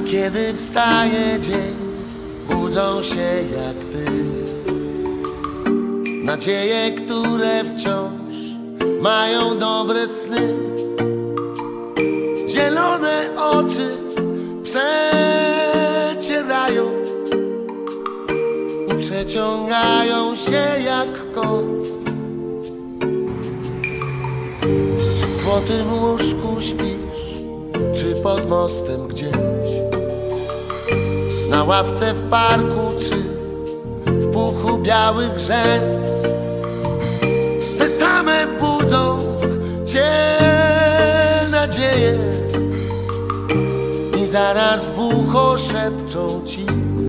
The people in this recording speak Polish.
Kiedy wstaje dzień, budzą się jak ty. Nadzieje, które wciąż mają dobre sny. Zielone oczy przecierają i przeciągają się jak kot. Czy w złotym łóżku śpisz, czy pod mostem gdzieś? Na ławce w parku, czy w puchu białych rzęs? Te same budzą cię nadzieje i zaraz w ucho szepczą ci